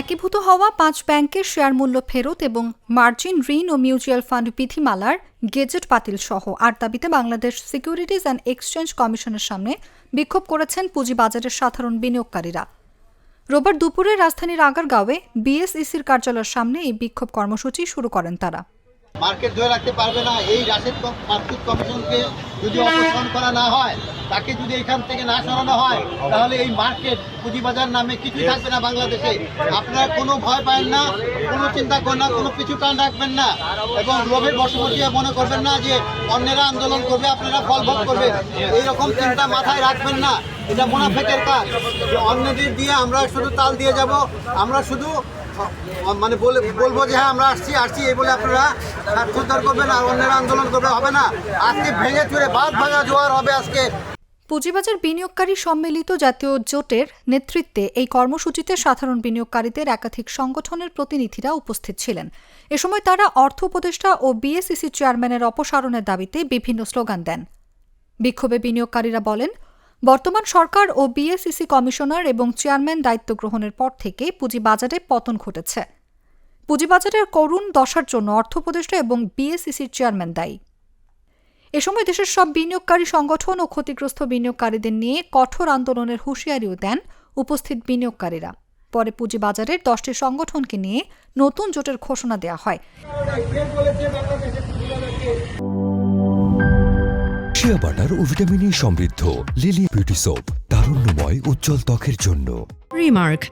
একীভূত হওয়া পাঁচ ব্যাংকের শেয়ার মূল্য ফেরত এবং মার্জিন ঋণ ও মিউচুয়াল ফান্ড বিধিমালার গেজেট বাতিল সহ আট দাবিতে বাংলাদেশ সিকিউরিটিজ অ্যান্ড এক্সচেঞ্জ কমিশনের সামনে বিক্ষোভ করেছেন পুঁজিবাজারের সাধারণ বিনিয়োগকারীরা। রোববার দুপুরে রাজধানীর আগারগাঁওয়ে বিএসইসির কার্যালয়ের সামনে এই বিক্ষোভ কর্মসূচি শুরু করেন তারা। মার্কেট ধরে রাখতে পারবে না, এই রাশেদ কমিশনকে যদি অপসারণ করা না হয় তাকে যদি এখান থেকে না সরানো হয় তাহলে এই মার্কেট পুঁজিবাজার নামে কিছু থাকবে না বাংলাদেশে। আপনারা কোনো ভয় পায় না কোনো চিন্তা করেন না কোনো পিছু টান রাখবেন না। এবং লোভের বশবর্তী মনে করবেন না যে অন্যেরা আন্দোলন করবে আপনারা ফল ভোগ করবেন। এইরকম চিন্তা মাথায় রাখবেন না। এটা মুনাফেকের কাজ। যে অন্যদের দিয়ে আমরা শুধু তাল দিয়ে যাব আমরা শুধু মানে বলে বলব যে হ্যাঁ আমরা আসছি আসছি এই বলে আপনারা উদ্ধার করবেন আর অন্যেরা আন্দোলন করবে হবে না। আজকে ভেঙে চুরে বাদ ভাঙা জোয়ার হবে আজকে। পুঁজিবাজার বিনিয়োগকারী সম্মিলিত জাতীয় জোটের নেতৃত্বে এই কর্মসূচিতে সাধারণ বিনিয়োগকারীদের একাধিক সংগঠনের প্রতিনিধিরা উপস্থিত ছিলেন। এ সময় তারা অর্থ উপদেষ্টা ও বিএসইসি চেয়ারম্যানের অপসারণের দাবিতে বিভিন্ন স্লোগান দেন। বিক্ষোভে বিনিয়োগকারীরা বলেন, বর্তমান সরকার ও বিএসইসি কমিশনার এবং চেয়ারম্যান দায়িত্ব গ্রহণের পর থেকে পুঁজিবাজারে পতন ঘটেছে। পুঁজিবাজারের করুণ দশার জন্য অর্থ উপদেষ্টা এবং বিএসইসির চেয়ারম্যান দায়ী। এ সময় দেশের সব বিনিয়োগকারী সংগঠন ও ক্ষতিগ্রস্ত বিনিয়োগকারীদের নিয়ে কঠোর আন্দোলনের হুঁশিয়ারিও দেন উপস্থিত বিনিয়োগকারীরা। পরে পুঁজিবাজারের দশটি সংগঠনকে নিয়ে নতুন জোটের ঘোষণা দেওয়া হয়। শিয়া বাটার ও ভিটামিন সমৃদ্ধ লিলি বিউটি সোপ তারুণ্যময় উজ্জ্বল ত্বকের জন্য। Remark,